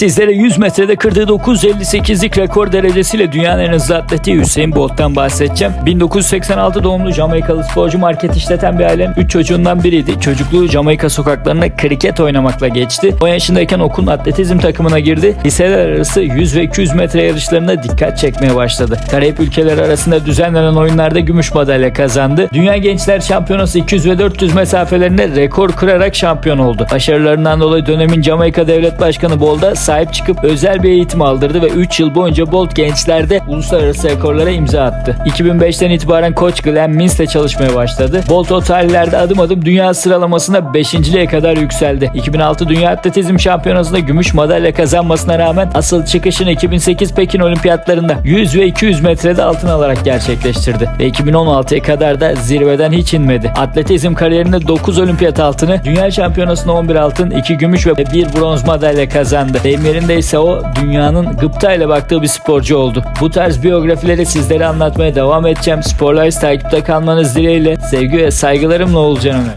Sizlere 100 metrede kırdığı 9.58'lik rekor derecesiyle dünyanın en hızlı atleti Hüseyin Bolt'tan bahsedeceğim. 1986 doğumlu Jamaikalı sporcu market işleten bir ailenin 3 çocuğundan biriydi. Çocukluğu Jamaika sokaklarında kriket oynamakla geçti. 10 yaşındayken okulun atletizm takımına girdi. Liseler arası 100 ve 200 metre yarışlarında dikkat çekmeye başladı. Karayip ülkeleri arasında düzenlenen oyunlarda gümüş madalya kazandı. Dünya Gençler Şampiyonası 200 ve 400 mesafelerinde rekor kırarak şampiyon oldu. Başarılarından dolayı dönemin Jamaika Devlet Başkanı Bolt'a sahip çıkıp özel bir eğitim aldırdı ve 3 yıl boyunca Bolt gençlerde uluslararası rekorlara imza attı. 2005'ten itibaren koç Glenn Mins'le çalışmaya başladı. Bolt o tarihlerde adım adım dünya sıralamasında 5.liğe kadar yükseldi. 2006 Dünya Atletizm Şampiyonası'nda gümüş madalya kazanmasına rağmen asıl çıkışını 2008 Pekin Olimpiyatlarında 100 ve 200 metrede altın alarak gerçekleştirdi. Ve 2016'ya kadar da zirveden hiç inmedi. Atletizm kariyerinde 9 olimpiyat altını, dünya şampiyonasında 11 altın, 2 gümüş ve 1 bronz madalya kazandı. Deyim yerinde ise o dünyanın gıptayla baktığı bir sporcu oldu. Bu tarz biyografileri sizlere anlatmaya devam edeceğim. Sporlayız takipte kalmanız dileğiyle. Sevgi ve saygılarımla Oğulcan Ömer.